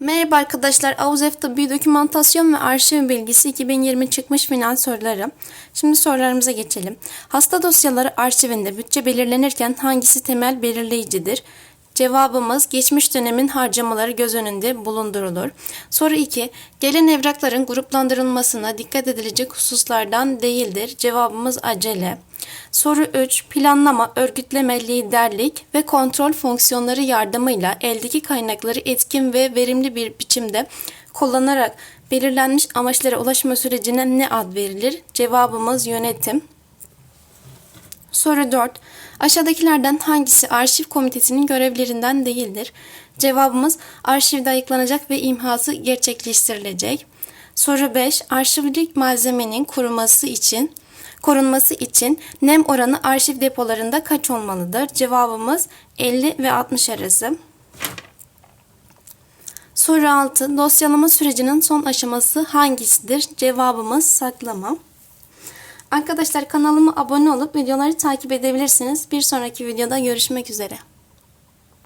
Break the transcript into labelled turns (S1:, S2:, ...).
S1: Merhaba arkadaşlar, Tıbbi Dokümantasyon ve Arşiv Bilgisi 2020 çıkmış final soruları. Şimdi sorularımıza geçelim. Hasta dosyaları arşivinde bütçe belirlenirken hangisi temel belirleyicidir? Cevabımız geçmiş dönemin harcamaları göz önünde bulundurulur. Soru 2. Gelen evrakların gruplandırılmasına dikkat edilecek hususlardan değildir. Cevabımız acele. Soru 3. Planlama, örgütleme, liderlik ve kontrol fonksiyonları yardımıyla eldeki kaynakları etkin ve verimli bir biçimde kullanarak belirlenmiş amaçlara ulaşma sürecine ne ad verilir? Cevabımız yönetim. Soru 4. Aşağıdakilerden hangisi arşiv komitesinin görevlerinden değildir? Cevabımız arşivde ayıklanacak ve imhası gerçekleştirilecek. Soru 5. Arşivlik malzemenin koruması için korunması için nem oranı arşiv depolarında kaç olmalıdır? Cevabımız 50 ve 60 arası. Soru 6. Dosyalama sürecinin son aşaması hangisidir? Cevabımız saklama. Arkadaşlar kanalıma abone olup videoları takip edebilirsiniz. Bir sonraki videoda görüşmek üzere.